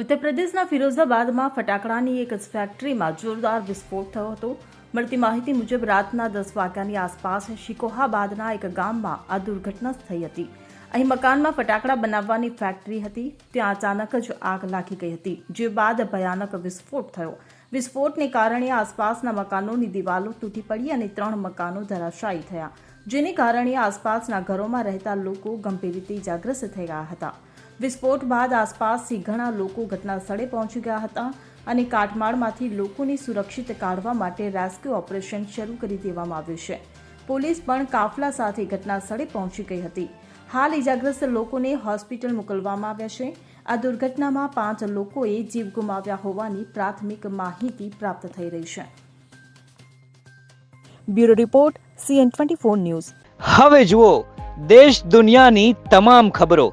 ઉત્તર પ્રદેશના ફિરોઝાબાદમાં ફટાકડાની એક ફેક્ટરીમાં જોરદાર વિસ્ફોટ થયો હતો. મળતી માહિતી મુજબ રાતના દસ વાગ્યાની આસપાસ શિકોહાબાદના એક ગામમાં આ દુર્ઘટના થઈ હતી. અહીં મકાનમાં ફટાકડા બનાવવાની ફેક્ટરી હતી. ત્યાં અચાનક જ આગ લાગી ગઈ હતી, જે બાદ ભયાનક વિસ્ફોટ થયો. વિસ્ફોટને કારણે આસપાસના મકાનોની દિવાલો તૂટી પડી અને ત્રણ મકાનો ધરાશાયી થયા, જેને કારણે આસપાસના ઘરોમાં રહેતા લોકો ગંભીર રીતે ઇજાગ્રસ્ત થઈ ગયા હતા. વિસ્ફોટ બાદ આસપાસથી ઘણા લોકો ઘટના સ્થળે પહોંચી ગયા હતા અને કાટમાળમાંથી લોકોને સુરક્ષિત કાઢવા માટે રેસ્ક્યુ ઓપરેશન શરૂ કરી દેવામાં આવ્યું છે. પોલીસ પણ કાફલા સાથે ઘટના સ્થળે પહોંચી ગઈ હતી. હાલ ઇજાગ્રસ્ત લોકોને હોસ્પિટલ મોકલવામાં આવ્યા છે. આ દુર્ઘટનામાં પાંચ લોકોએ જીવ ગુમાવ્યા હોવાની પ્રાથમિક માહિતી પ્રાપ્ત થઈ રહી છે. Bureau report, CN twenty four news. હવે જુઓ, દેશ દુનિયાની તમામ ખબરો.